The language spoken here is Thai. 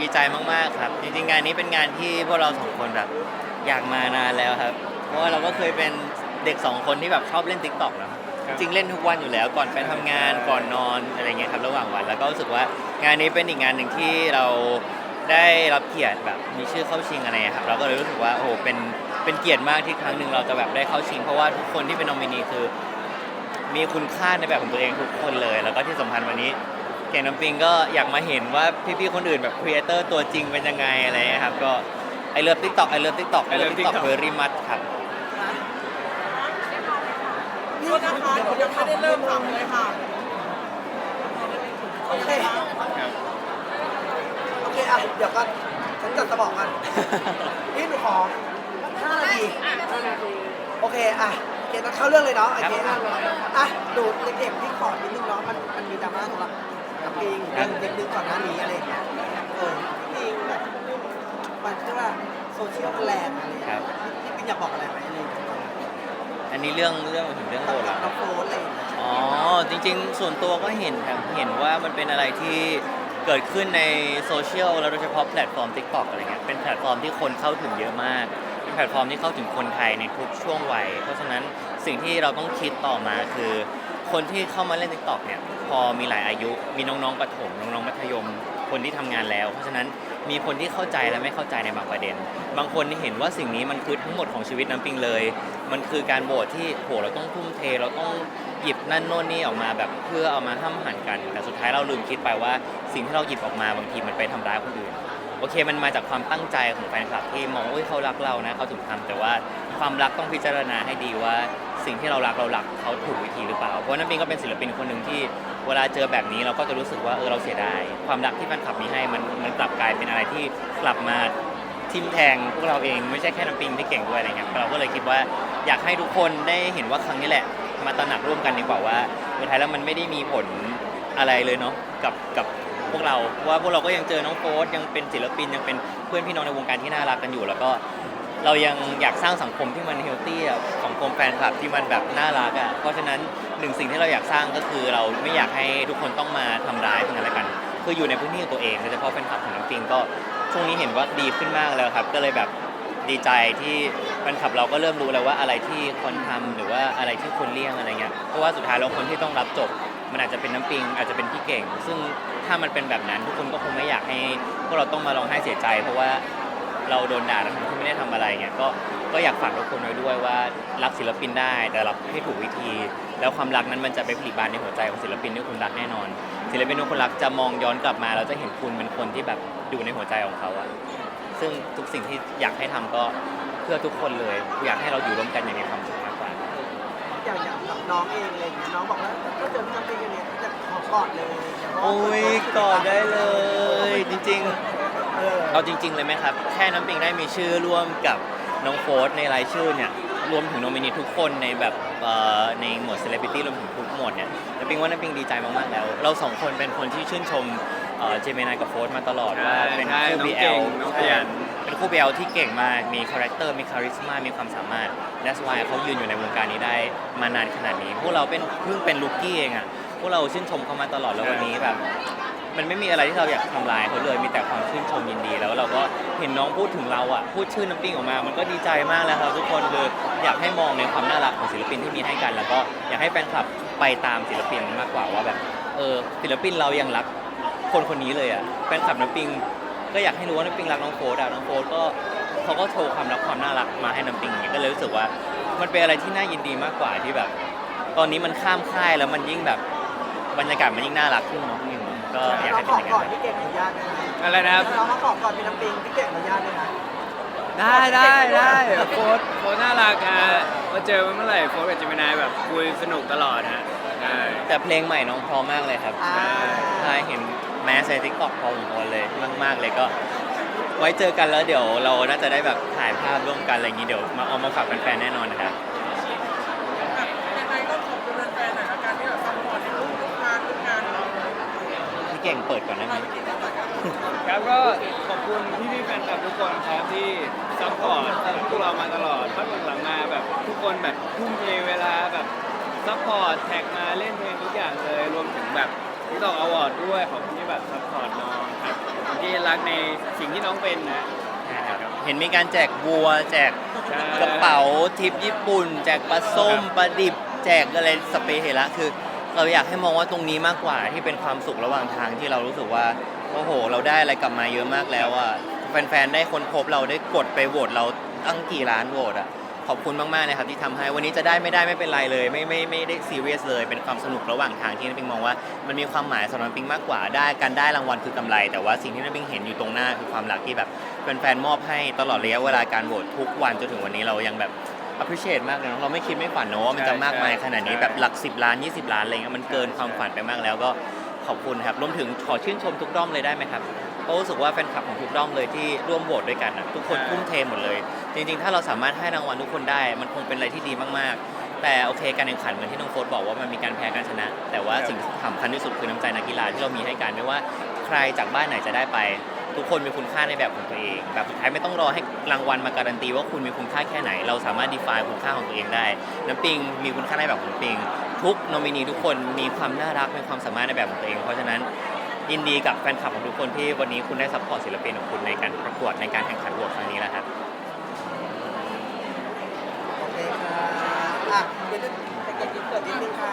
ดีใจมากๆครับ จริงๆงานนี้เป็นงานที่พวกเราสองคนแบบอยากมานานแล้วครับ เพราะว่าเราก็เคยเป็นเด็กสองคนที่แบบชอบเล่น t ิ k t o k เนอะจริงๆเล่นทุกวันอยู่แล้วก่อนไปทำงานก่อนนอนอะไรเงี้ยครับระหว่างวันแล้วก็รู้สึกว่างานนี้เป็นอีกงานหนึ่งที่เราได้รับเกียรติแบบมีชื่อเข้าชิงอะไรเงี้ยครับเราก็เลยรู้สึกว่าโอ้โหเป็นเป็นเกียรติมากที่ครั้งหนึ่งเราจะแบบได้เข้าชิง เพราะว่าทุกคนที่เป็นนอมินีคือ มีคุณค่าในแบบของตัวเองทุกคนเลย แล้วก็ที่สำคัญวันนี้ เก่งน้ำปิงก็อยากมาเห็นว่าพี่ๆคนอื่นแบบครีเอเตอร์ตัวจริงเป็นยังไงอะไรเงี้ยครับก็ไอเลิฟทิกตอกไอเลิฟทิกตอกไอ I เลิฟ love ทิกตอก TikTok เวอรี่มัดครับโทษนะคะหนูยังไม่ได้เริ่มทำเลยค่ะ โอเคครับ โอเคอะเดี๋ยวก็ฉันจัดสมองกันนี่หนูขอห้านาทีโอเคอะโอเคงั้นเข้าเรื่องเลยเนาะโอเคอะอะดูเด็กๆที่ขอนิดนึงเนาะมันมันมีดราม่าสำหรับ น้ำปิงเรื่องเด็กนึงก่อนหน้านี้อะไรอย่างเงี้ยเออปิงแบบมันเรียกว่าโซเชียลมันแรงอะไรอย่างเงี้ยพี่ปิงอยากบอกอะไรไหมอะไรอย่างเงี้ยอันนี้เรื่องเรื่องถึงเรื่องโหดเหรอน้องโฟนอะไรอย่างเงี้ยอ๋อจริงๆ ส่วนตัวก็เห็นครับเห็นว่ามันเป็นอะไรที่เกิดขึ้นในโซเชียลแล้วโดยเฉพาะแพลตฟอร์ม TikTok อะไรเงี้ยเป็นแพลตฟอร์มที่คนเข้าถึงเยอะมาก เป็นแพลตฟอร์มที่เข้าถึงคนไทยในทุกช่วงวัย เพราะฉะนั้นสิ่งที่เราต้องคิดต่อมาคือ คนที่เข้ามาเล่น TikTok เนี่ยพอมีหลายอายุ มีน้องๆประถมน้องๆมัธยม คนที่ทำงานแล้ว เพราะฉะนั้นมีคนที่เข้าใจและไม่เข้าใจในบางประเด็น บางคนเห็นว่าสิ่งนี้มันคือทั้งหมดของชีวิตน้ำปิงเลย มันคือการโบสที่โหเราต้องทุ่มเทเราต้องหยิบนั่นโน่นนี่ออกมาแบบเพื่อเอามาห้ามหันกัน แต่สุดท้ายเราลืมคิดไปว่าสิ่งที่เราหยิบออกมาบางทีมันไปทำร้ายคนอื่น โอเคมันมาจากความตั้งใจของแฟนคลับที่มองว่าเขารักเรานะเขาถึงทำแต่ว่าความรักต้องพิจารณาให้ดีว่า สิ่งที่เรารักเรารักเขาถูกวิธีหรือเปล่า เพราะน้ำปิงก็เป็นศิลปินคนหนึ่งที่เวลาเจอแบบนี้เราก็จะรู้สึกว่าเออเราเสียดายความรักที่แฟนคลับมีให้มันมันกลับกลายเป็นอะไรที่กลับมาทิมแทงพวกเราเองไม่ใช่แค่น้ำปิงที่เก่งด้วยอะไรเงี้ยเราก็เลยคิดว่าอยากให้ทุกคนได้เห็นว่าครั้งนี้แหละ มาตระหนักร่วมกันดีกว่าว่าสุดท้ายแล้วมันไม่ได้มีผลอะไรเลยเนาะกับกับ พวกเราเพราะว่าพวกเราก็ยังเจอน้องโฟสยังเป็นศิลปินยังเป็นเพื่อนพี่น้องในวงการที่น่ารักกันอยู่ แล้วก็เรายังอยากสร้างสังคมที่มันเฮลตี้อะสังคมแฟนคลับที่มันแบบน่ารักอะเพราะฉะนั้นหนึ่งสิ่งที่เราอยากสร้างก็คือเราไม่อยากให้ทุกคนต้องมาทำร้ายซึ่งกันและกัน คืออยู่ในพื้นที่ของตัวเองโดยเฉพาะแฟนคลับของน้องปิงก็ช่วงนี้เห็นว่าดีขึ้นมากแล้วครับ ก็เลยแบบดีใจที่แฟนคลับเราก็เริ่มรู้แล้วว่าอะไรที่ควรทำหรือว่าอะไรที่ควรเลี่ยงอะไรเงี้ยเพราะว่าสุดท้ายแล้วคนที่ต้องรับจบ มันอาจจะเป็นน้ำปิงอาจจะเป็นพี่เก่ง ซึ่งถ้ามันเป็นแบบนั้นทุกคนก็คงไม่อยากให้พวกเราต้องมาร้องไห้เสียใจ เพราะว่าเราโดนด่าทั้งที่ไม่ได้ทำอะไรเงี้ยก็ก็อยากฝากทุกคนไว้ด้วยว่ารักศิลปินได้ แต่รักให้ถูกวิธี แล้วความรักนั้นมันจะไปผลิบานในหัวใจของศิลปินที่คุณรักแน่นอน ศิลปินที่คุณรักจะมองย้อนกลับมาแล้วจะเห็นคุณเป็นคนที่แบบอยู่ในหัวใจของเขาอะซึ่งทุกสิ่งที่อยากให้ทำก็เพื่อทุกคนเลยอยากให้เราอยู่ร่วมกันอย่างมีความสุขมากกว่าอย่างอย่างกับน้องเองเงี้ยน้องบอกว่าก็เจอพี่น้ำปิงอง กอดเลยเดี๋ยวรโอ้ยกอดได้เลย จริงๆ เออเอาจริง ๆ เลยไหมครับ แค่น้ำปิงได้มีชื่อร่วมกับน้องโฟสในรายชื่อเนี่ย รวมถึงโนมินีทุกคนในแบบเอ่อในหมวดเซเลบริตี้รวมถึงทุกหมวดเนี่ยน้ำปิงว่าน้ำปิงดีใจมากๆแล้ว เราสองคนเป็นคนที่ชื่นชมเจมินายกับโฟสมาตลอดว่าเป็นใช่คู่ น้อง BL เก่งน้องขยัน เป็นคู่ BL ที่เก่งมาก มีคาแรคเตอร์ มีคาริสมามีความสามารถ That's why เขายืนอยู่ในวงการนี้ได้มานานขนาดนี้ พวกเราเป็นเพิ่งเป็นลูกกี้เองอะพ วกเราชื่นชมเขามาตลอดแล้ววันนี้แบบ มันไม่มีอะไรที่เราอยากทำลายเขาเลยมีแต่ความชื่นชมยินดี แล้วเราก็เห็นน้องพูดถึงเราอะพูดชื่อน้ำปิ้งออกมา มันก็ดีใจมากแล้วครับทุกคนคืออยากให้มองในความน่ารักของศิลปินที่มีให้กัน แล้วก็อยากให้แฟนคลับไปตามศิลปินมากกว่าว่าแบบเออศิลปินเรายังรักคนคนนี้เลยอะแฟนคลับน้ำปิงก็อยากให้รู้ว่าน้ำปิงรักน้องโฟดอะน้องโฟร์ดก็เขาก็โชว์ความรักความน่ารักมาให้น้ำปิงอย่างเงี้ยก็เลยรู้สึกว่ามันเป็นอะไรที่น่ายินดีมากกว่าที่แบบ ตอนนี้มันข้ามค่ายแล้วมันยิ่งแบบ บรรยากาศมันยิ่งน่ารักขึ้นเนาะพี่หนุ่มก็อยากเราให้ขเป็นออย่างกอนั้ดนพี่เก่งอนุญาตไหมคะอะไรนะครับ เรามาขอกอดพี่น้ำปิงพี่เก่งอนุญาตไหมคะได้ได้ได้โค้ดโค้ดน่ารักฮะมาเจอเมื่อไหร่โค้ดกับจิมินายแบบคุยสนุกตลอดฮะใช่แต่เพลงใหม่น้องพอมากเลยครับอ่าใช่เห็นแมสในทิกตอกพอผมพอเลยมากๆเลยก็ ไว้เจอกันแล้วเดี๋ยวเราน่าจะได้แบบถ่ายภาพร่วมกันอะไรอย่างนี้เดี๋ยวมาเอามาฝากแฟนๆแน่นอนนะครับแบบ เก่งเปิดก่อนได้ไหมเราไปกินได้ก่อนครับครับก็ขอบคุณพี่ๆแฟนคลับทุกคนครับที่ซัพพอร์ตพวกเรามาตลอดพักหลังๆมาแบบทุกคนแบบทุ่มเทเวลาแบบซัพพอร์ตแท็กมาเล่นเพลงทุกอย่างเลยรวมถึงแบบที่ตอกอวอร์ดด้วยขอบคุณที่แบบซัพพอร์ตน้องครับขอบคุณที่รักในสิ่งที่น้องเป็นนะเห็นมีการแจกบัว แจกใช่ กระเป๋าทิปญี่ปุ่น แจกปลาส้มปลาดิบ แจกอะไรสเปรย์เฮระคือ เราอยากให้มองว่าตรงนี้มากกว่าที่เป็นความสุขระหว่างทางที่เรารู้สึกว่าโอ้โห เราได้อะไรกลับมาเยอะมากแล้วอะแฟนๆได้ค้นพบเราได้กดไปโหวตเราตั้งกี่ล้านโหวตอะขอบคุณมากๆเลยครับที่ทำให้วันนี้จะได้ไม่ได้ไม่เป็นไรเลย ไม่ไม่ไม่ได้ซีเรียสเลย เป็นความสนุกระหว่างทางที่น้ำปิงมองว่ามันมีความหมายสำหรับปิงมากกว่าได้การได้รางวัลคือกำไร แต่ว่าสิ่งที่น้ำปิงเห็นอยู่ตรงหน้าคือความรักที่แบบแฟนๆมอบให้ตลอดระยะเวลาการโหวตทุกวันจนถึงวันนี้เรายังแบบ appreciate มากเลยเนอะเราไม่คิดไม่ฝันเนอะว่ามันจะมากมายขนาดนี้แบบหลัก 10 ล้าน 20 ล้านอะไรเงี้ยมันเกินความฝันไปมากแล้วก็ขอบคุณครับรวมถึงขอชื่นชมทุกด้อมเลยได้ไหมครับเพราะรู้สึกว่าแฟนคลับของทุกด้อมเลยที่ร่วมโหวตด้วยกันอะทุกคนทุ่มเทหมดเลย จริงๆ ถ้าเราสามารถให้รางวัลทุกคนได้ มันคงเป็นอะไรที่ดีมากๆ แต่โอเคการแข่งขันเหมือนที่น้องโค้ดบอกว่ามันมีการแพ้การชนะ แต่ว่าสิ่งที่สำคัญที่สุดคือน้ำใจนักกีฬาที่เรามีให้กันไม่ว่าใครจากบ้านไหนจะได้ไป ทุกคนมีคุณค่าในแบบของตัวเองแบบสุดท้ายไม่ต้องรอให้รางวัลมาการันตีว่าคุณมีคุณค่าแค่ไหน เราสามารถ define คุณค่าของตัวเองได้ น้ำปิงมีคุณค่าในแบบของปิง ทุกโนมินีทุกคนมีความน่ารักมีความสามารถในแบบของตัวเอง เพราะฉะนั้นยินดีกับแฟนคลับของทุกคนที่วันนี้คุณได้ซัพพอร์ตศิลปินของคุณในการประกวดในการแข่งขันโหวตครั้งนี้แหละครับโอเคค่ะอะเดี๋ยวจะเก็บยิ้มเกิดนิดนึงค่ะ